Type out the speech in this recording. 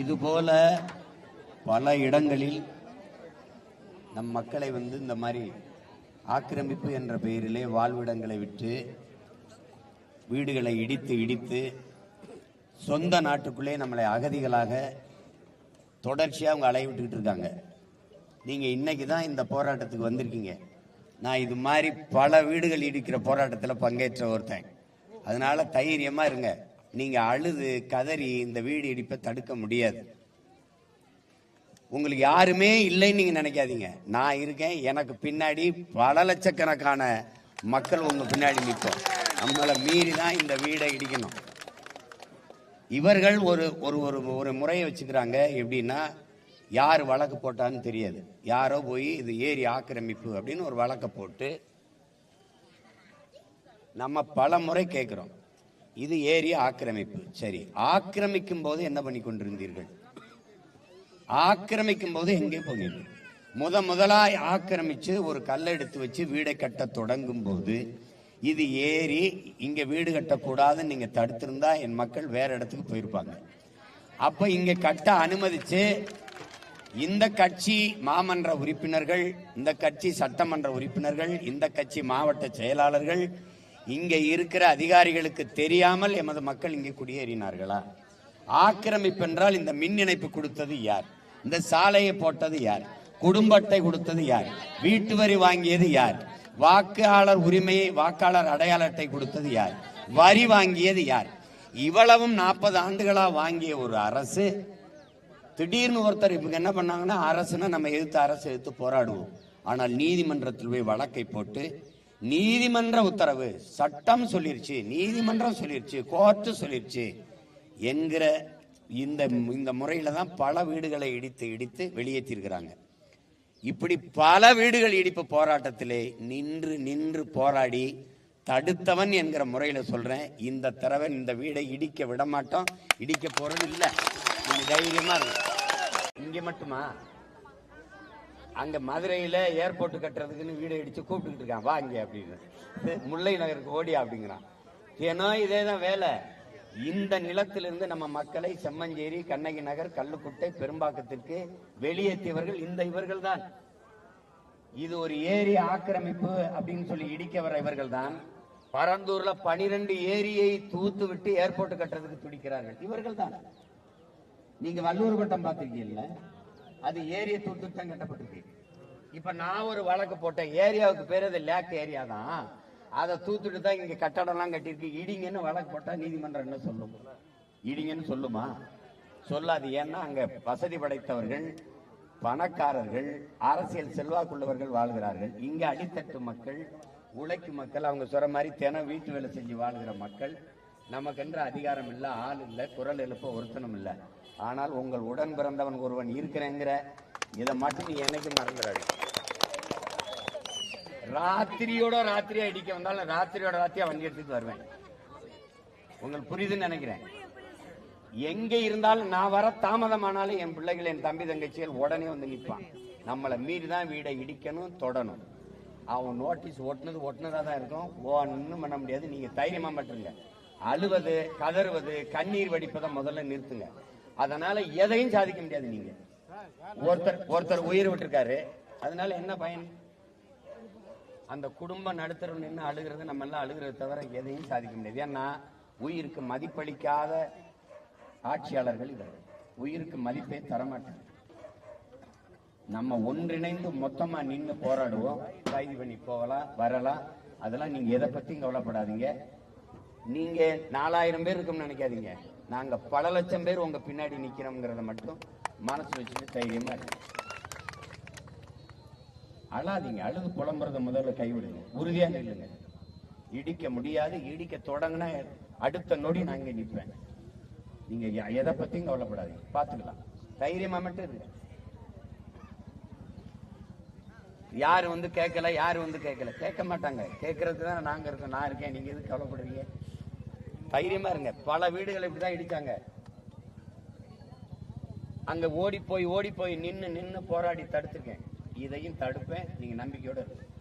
இதுபோல பல இடங்களில் நம் மக்களை வந்து இந்த மாதிரி ஆக்கிரமிப்பு என்ற பெயரிலே வாழ்விடங்களை விட்டு வீடுகளை இடித்து இடித்து சொந்த நாட்டுக்குள்ளே நம்மளை அகதிகளாக தொடர்ச்சியாக அவங்க அலைய விட்டுக்கிட்டு இருக்காங்க. நீங்கள் இன்னைக்கு தான் இந்த போராட்டத்துக்கு வந்திருக்கீங்க. நான் இது மாதிரி பல வீடுகள் இடிக்கிற போராட்டத்தில் பங்கேற்ற ஒருத்தன். அதனால தைரியமாக இருங்க. நீங்கள் அழுது கதறி இந்த வீடு இடிப்பை தடுக்க முடியாது. உங்களுக்கு யாருமே இல்லைன்னு நீங்க நினைக்காதீங்க. நான் இருக்கேன் எனக்கு பின்னாடி பல லட்சக்கணக்கான மக்கள் உங்க பின்னாடி நிற்போம். நம்மளை மீறி தான் இந்த வீடை இடிக்கணும். இவர்கள் ஒரு ஒரு ஒரு ஒரு முறையை வச்சுக்கிறாங்க. எப்படின்னா யார் வழக்கு போட்டான்னு தெரியாது. யாரோ போய் இது ஏரி ஆக்கிரமிப்பு அப்படின்னு ஒரு வழக்கை போட்டு நம்ம பல முறை கேட்குறோம். இது ஏரி ஆக்கிரமிப்பு. சரி ஆக்கிரமிக்கும் போது என்ன பண்ணி கொண்டிருந்தீர்கள் ஆக்கிரமிக்கும் போது எங்கே போனீர்கள்? முத முதலாய் ஆக்கிரமிச்சு ஒரு கல்லை எடுத்து வச்சு வீடை கட்ட தொடங்கும் போது இது ஏறி இங்க வீடு கட்டக்கூடாதுன்னு நீங்க தடுத்திருந்தா என் மக்கள் வேற இடத்துக்கு போயிருப்பாங்க. அப்ப இங்க கட்ட அனுமதிச்சு இந்த கட்சி மாமன்ற உறுப்பினர்கள் இந்த கட்சி சட்டமன்ற உறுப்பினர்கள் இந்த கட்சி மாவட்ட செயலாளர்கள் இங்கே இருக்கிற அதிகாரிகளுக்கு தெரியாமல் எமது மக்கள் இங்கே குடியேறினார்களா? ஆக்கிரமிப்பு என்றால் இந்த மின் இணைப்பு கொடுத்தது யார்? இந்த சாலையை போட்டது யார்? குடும்ப அட்டை கொடுத்தது யார்? வீட்டு வரி வாங்கியது யார்? வாக்காளர் உரிமையை வாக்காளர் அடையாள அட்டை கொடுத்தது யார்? வரி வாங்கியது யார்? இவ்வளவும் நாற்பது ஆண்டுகளா வாங்கிய ஒரு அரசு திடீர்னு ஒருத்தர் இவங்க என்ன பண்ணாங்கன்னா அரசுன்னா நம்ம எதிர்த்து அரசு எதிர்த்து போராடுவோம். ஆனால் நீதிமன்றத்தில் போய் வழக்கை போட்டு நீதிமன்ற உத்தரவு. சட்டம் சொல்லிருச்சு நீதிமன்றம் சொல்லிருச்சு கோர்ட்டு சொல்லிருச்சு என்கிற இந்த இந்த முறையில தான் பல வீடுகளை இடித்து இடித்து வெளியேற்றிருக்கிறாங்க. இப்படி பல வீடுகள் இடிப்பு போராட்டத்திலே நின்று நின்று போராடி தடுத்தவன் என்கிற முறையில சொல்றேன். இந்த தடவை இந்த வீடை இடிக்க விட மாட்டோம் இடிக்க போறது இல்லை நீங்க தைரியமா இருக்கு இங்க மட்டுமா? அங்க மதுரையில ஏர்போர்ட் கட்டுறதுக்குன்னு வீடு இடிச்சு கூப்பிட்டுட்டு இருக்கான். வா அப்படின்னு. முல்லை நகருக்கு ஓடி அப்படிங்கிறான். ஏன்னா இதே தான் வேலை. இந்த நிலத்திலிருந்து நம்ம மக்களை செம்மஞ்சேரி கண்ணகி நகர் கல்லுக்குட்டை பெரும்பாக்கத்திற்கு வெளியேற்றியவர்கள் இந்த இவர்கள் தான் இது ஒரு ஏரி ஆக்கிரமிப்பு அப்படின்னு சொல்லி இடிக்க வர இவர்கள் தான் பரந்தூர்ல பனிரெண்டு ஏரியை தூத்து விட்டு ஏர்போர்ட் கட்டுறதுக்கு துடிக்கிறார்கள். இவர்கள் தான் நீங்க வல்லூர் வட்டம் பார்த்திருக்கீங்கல்ல? அது ஏரியை தூத்து தான் கட்டப்பட்டிருக்கு. இப்ப நான் ஒரு வழக்கு போட்டேன். ஏரியாவுக்கு பேர் அது லேக் ஏரியா தான். அதை தூத்துட்டு தான் இங்க கட்டடம்லாம் கட்டியிருக்கு. இடிங்கன்னு வழக்கு போட்டா நீதிமன்றம் என்ன சொல்லும்? இடிங்கன்னு சொல்லுமா? சொல்லாது. ஏன்னா அங்க வசதி படைத்தவர்கள் பணக்காரர்கள் அரசியல் செல்வாக்குள்ளவர்கள் வாழ்கிறார்கள். இங்க அடித்தட்டு மக்கள் உழைக்கும் மக்கள் அவங்க சொல்ற மாதிரி தினம் வீட்டு வேலை செஞ்சு வாழ்கிற மக்கள் நமக்கென்ற அதிகாரம் இல்ல ஆள் இல்ல குரல் எழுப்ப ஒருத்தனும் இல்ல. ஆனால் உங்கள் உடன் பிறந்தவன் ஒருவன் இருக்கிறேங்கிற இதை மட்டும் நீ எனக்கு மறந்துடாது. ராத்திரியோட ராத்திரியா இடிக்க வந்தாலும் ராத்திரியோட ராத்திரியா வண்டி எடுத்துட்டு வருவேன். உங்களுக்கு புரியுதுன்னு நினைக்கிறேன். எங்க இருந்தாலும் நான் வர தாமதமானாலும் என் பிள்ளைகள் என் தம்பி தங்கச்சிகள் உடனே வந்து நிற்பான் நம்மளை மீறி தான் வீடை இடிக்கணும் தொடணும். அவன் நோட்டீஸ் ஓட்டுனது ஒட்டுனதா தான் இருக்கும். ஒன்றும் பண்ண முடியாது. நீங்க தைரியமா மட்டுங்க அழுவது கதறுவது கண்ணீர் வடிப்பதை முதல்ல நிறுத்துங்க. அதனால எதையும் சாதிக்க முடியாது நீங்க. ஒருத்தர் ஒருத்தர் உயிர் விட்டுருக்காரு. அதனால என்ன பயன்? அந்த குடும்பம் நடுத்தரம் நின்று அழுகிறது நம்ம எல்லாம் அழுகிறத தவிர எதையும் சாதிக்க முடியாது. ஏன்னா உயிருக்கு மதிப்பளிக்காத ஆட்சியாளர்கள் இவர்கள். உயிருக்கு மதிப்பே தரமாட்டாங்க. நம்ம ஒன்றிணைந்து மொத்தமா நின்று போராடுவோம். கைது பண்ணி போகலாம் வரலாம். அதெல்லாம் நீங்க எதை பத்தியும் கவலைப்படாதீங்க. நீங்க நாலாயிரம் பேர் இருக்கும்னு நினைக்காதீங்க. நாங்க பல லட்சம் பேர் உங்க பின்னாடி நிக்கிறோம்ங்கிறத மட்டும் மனசு வச்சுட்டு தைரியமா இருக்கு அழாதீங்க. அழுது புலம்புறத முதல்ல கைவிடுங்க. உறுதியா நில்லுங்க. இடிக்க முடியாது. இடிக்க தொடங்கினா அடுத்த நொடி நான் இங்க நிற்பேன் நீங்க எதை பத்தியும் கவலைப்படாதீங்க. பாத்துக்கலாம் தைரியமா மட்டும் இருங்க. யாரு வந்து கேட்கல? யாரு வந்து கேட்கல? கேட்க மாட்டாங்க. கேட்கறதுக்கு தான் நாங்க இருக்கோம். நான் இருக்கேன். நீங்க எதுக்கு கவலைப்படுறீங்க? தைரியமா இருங்க. பல வீடுகள் இப்படிதான் இடிச்சாங்க. அங்க ஓடி போய் ஓடி போய் நின்னு நின்னு போராடி தடுத்துருக்கேன். இதையும் தடுப்பேன். நீங்க நம்பிக்கையோட இருக்கு